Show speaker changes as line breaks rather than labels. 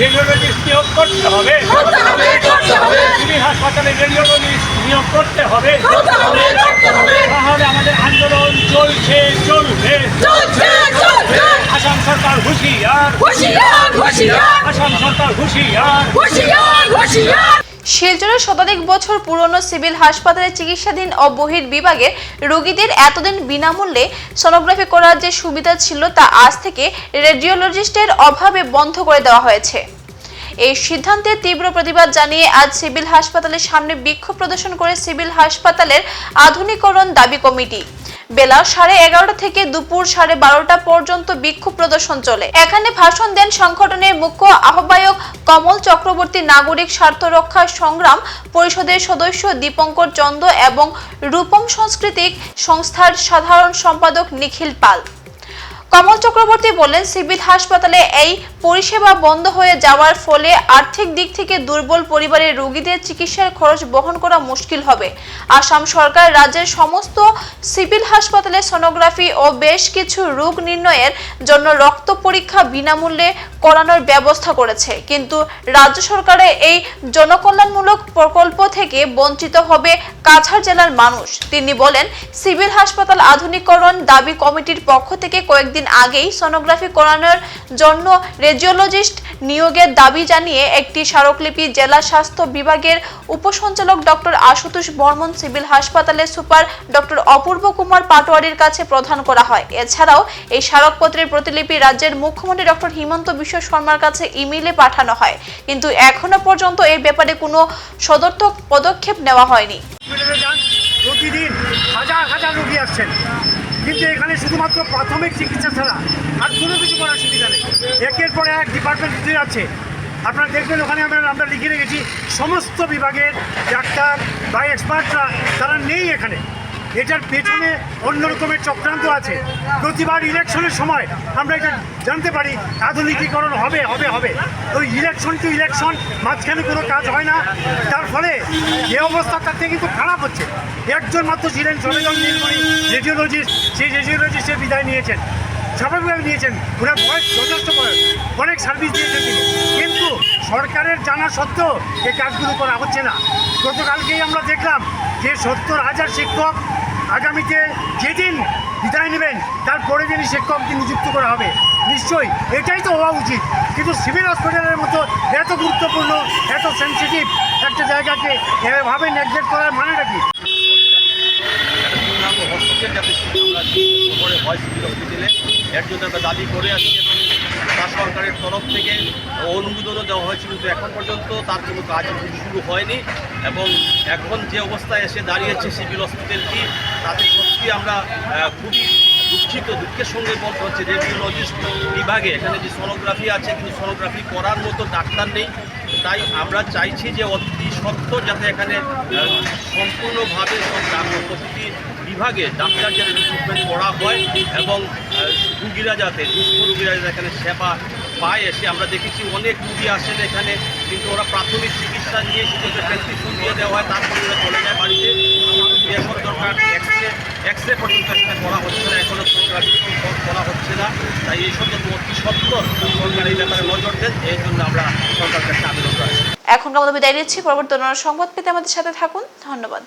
Radiologist নিয়োগ করতে হবে সিভিল হাসপাতালে রেডিওলজিস্ট নিয়োগ করতে হবে। তাহলে আমাদের আন্দোলন চলছে চলবে আসাম সরকার হুঁশিয়ার আসাম সরকার হুঁশিয়ার
হুঁশিয়ার হুঁশিয়ার
শিলচরে শতাধিক বছর পুরনো সিভিল হাসপাতালে চিকিৎসাধীন ও বহির রোগীদের এতদিন বিনামূল্যে সোনোগ্রাফি করার যে সুবিধা ছিল তা আজ থেকে রেডিওলজিস্টের অভাবে বন্ধ করে দেওয়া হয়েছে। এই সিদ্ধান্তে তীব্র প্রতিবাদ জানিয়ে আজ সিভিল হাসপাতালের সামনে বিক্ষোভ প্রদর্শন করে সিভিল হাসপাতালের আধুনিকরণ দাবি কমিটি। বেলা সাড়ে এগারোটা থেকে দুপুর সাড়ে বারোটা পর্যন্ত বিক্ষোভ প্রদর্শন চলে। এখানে ভাষণ দেন সংগঠনের মুখ্য আহ্বায়ক কমল চক্রবর্তী নাগরিক স্বার্থ রক্ষা সংগ্রাম পরিষদের সদস্য দীপঙ্কর চন্দ এবং রূপম সাংস্কৃতিক সংস্থার সাধারণ সম্পাদক নিখিল পাল। কমল চক্রবর্তী বলেন সিভিল হাসপাতালে এই পরিষেবা বন্ধ হয়ে যাওয়ার ফলে আর্থিক দিক থেকে দুর্বল পরিবারের রোগীদের চিকিৎসার খরচ বহন করা মুশকিল হবে। আসাম সরকার রাজ্যের সমস্ত সিভিল হাসপাতালে সোনোগ্রাফি ও বেশ কিছু রোগ নির্ণয়ের জন্য রক্ত পরীক্ষা বিনামূল্যে করানোর ব্যবস্থা করেছে। কিন্তু রাজ্য সরকারের এই জনকল্যাণমূলক প্রকল্প থেকে বঞ্চিত হবে কাছাড় জেলার মানুষ। তিনি বলেন, সিভিল হাসপাতাল আধুনিকরণ দাবি কমিটির পক্ষ থেকে কয়েকদিন আগেই সোনোগ্রাফি করানোর জন্য রেডিওলজিস্ট নিয়োগের দাবি জানিয়ে একটি স্মারকলিপি জেলা স্বাস্থ্য বিভাগের উপসঞ্চালক ডক্টর আশুতোষ বর্মন সিভিল হাসপাতালের সুপার ডক্টর অপূর্ব কুমার পাটোয়ারির কাছে প্রদান করা হয়। এছাড়াও এই স্মারকপত্রের প্রতিলিপি রাজ্যের মুখ্যমন্ত্রী ডক্টর হিমন্ত বিশ্ব শর্মার কাছে ইমেইলে পাঠানো হয়। কিন্তু এখনও পর্যন্ত এর ব্যাপারে কোনো সদর্থক পদক্ষেপ নেওয়া হয়নি।
প্রতিদিন হাজার হাজার রোগী আসছেন। কিন্তু এখানে শুধুমাত্র প্রাথমিক চিকিৎসা ছাড়া আর কোনো কিছু করার সুবিধা নেই। একের পর এক ডিপার্টমেন্ট উঠে যাচ্ছে আপনারা দেখবেন ওখানে আমরা আমরা লিখে রেখেছি, সমস্ত বিভাগের ডাক্তার বা এক্সপার্টরা তারা নেই এখানে। এটার পেছনে অন্য রকমের চক্রান্ত আছে। প্রতিবার ইলেকশনের সময় আমরা এটা জানতে পারি, আধুনিকীকরণ হবে হবে হবে। ওই ইলেকশন টু ইলেকশন মাঝখানে কোনো কাজ হয় না। তার ফলে যে অবস্থা তার থেকে কিন্তু খারাপ হচ্ছে। একজন মাত্র ছিলেন নীলমণি রেডিওলজিস্ট সেই রেডিওলজিস্টের বিদায় নিয়েছেন। স্বাভাবিকভাবে নিয়েছেন। ওনার বয়স যথেষ্ট বয়স। অনেক সার্ভিস দিয়েছেন তিনি। কিন্তু সরকারের জানা সত্ত্বেও এই কাজগুলো করা হচ্ছে না। গতকালকেই আমরা দেখলাম যে সত্তর হাজার শিক্ষক আগামীতে যেদিন বিদায় নেবেন, তার পরের দিনই শিক্ষককে নিযুক্ত করা হবে। নিশ্চয়ই এটাই তো হওয়া উচিত। কিন্তু সিভিল হসপিটালের মতো এত গুরুত্বপূর্ণ, এত সেন্সিটিভ একটা জায়গাকে এভাবে নেগলেক্ট করার মানেটা কি?
হস্তক্ষেপ যাতে হয় সিভিল হসপিটালে এর জন্য আমরা দাবি করে আসছি এবং তার সরকারের তরফ থেকে অনুমোদনও দেওয়া হয়েছিল, কিন্তু এখন পর্যন্ত তার কোনো কাজ শুরু হয়নি এবং এখন যে অবস্থায় এসে দাঁড়িয়েছে সিভিল হসপিটালটি, তাতে সত্যি আমরা খুবই দুঃখিত, দুঃখের সঙ্গে বলতে হচ্ছে রেডিওলজিস্ট বিভাগে এখানে যে সোনোগ্রাফি আছে, কিন্তু সোনোগ্রাফি করার মতো ডাক্তার নেই। তাই আমরা চাইছি যে অতি সত্য যাতে এখানে সম্পূর্ণভাবে প্রতিটি বিভাগে ডাক্তার যাতে রিক্রুটমেন্ট করা হয় এবং রুগীরা যাতে দুঃখ রুগীরা যাতে এখানে সেবা পায় এসে আমরা দেখেছি অনেক রুগী আসেন এখানে। কিন্তু ওরা প্রাথমিক চিকিৎসা নিয়ে শুধু প্রেসক্রিপশন দিয়ে দেওয়া হয়, তারপরে ওরা চলে যায় বাড়িতে। এখন দরকার এক্সরে এক্সরে পর্যন্ত একটা করা হচ্ছে না এখনও সোনোগ্রাফি করা হচ্ছে না। তাই এই যাতে অতি সত্তর সরকার এই ব্যাপারে নজর দেন, এই জন্য আমরা সরকার কাছে আবেদন করেছি।
এখন আমাদের বিদায় নিচ্ছি, পরবর্তী অন্যান্য সংবাদ পেতে আমাদের সাথে থাকুন। ধন্যবাদ।